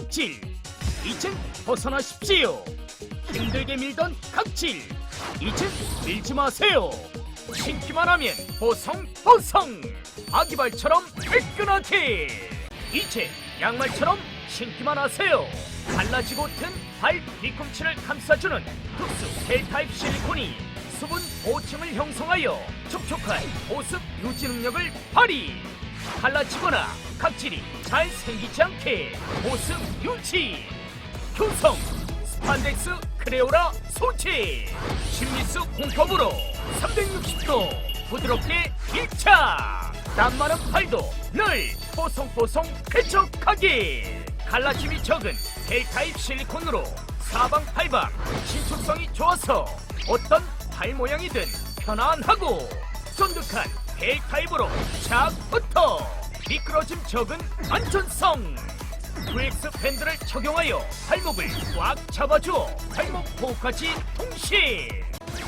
각질. 이젠 벗어나십시오. 힘들게 밀던 각질. 이젠 밀지 마세요. 신기만 하면 보송보송 아기발처럼 매끈하게. 이제 양말처럼 신기만 하세요. 갈라지고 튼 발 뒤꿈치를 감싸주는 특수 겔타입 실리콘이 수분 보충을 형성하여 촉촉한 보습 유지 능력을 발휘. 갈라지거나 각질이 잘 생기지 않게 보습 유지. 효성 스판덱스 크레오라 소재. 심리스 공법으로 360도 부드럽게 1차 땀 많은 팔도 늘 뽀송뽀송 쾌적하게. 갈라짐이 적은 헬타입 실리콘으로 사방팔방 신축성이 좋아서 어떤 팔 모양이든 편안하고 쫀득한 헬타입으로 착부터 적은 안전성. VX 밴드를 적용하여 발목을 꽉 잡아주어 발목 보호까지 동시에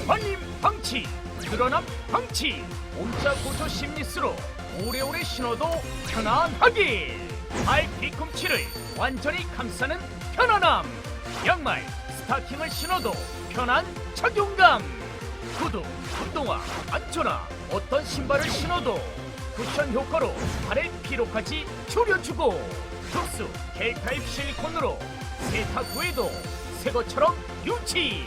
반림 방치 늘어남 방치. 몸자 고조 심리스로 오래오래 신어도 편안하게. 발 뒤꿈치를 완전히 감싸는 편안함. 양말 스타킹을 신어도 편한 착용감. 구두, 운동화, 안전화 어떤 신발을 신어도 쿠션 효과로 발의 피로까지 줄여주고 특수 겔타입 실리콘으로 세탁 후에도 새 것처럼 유지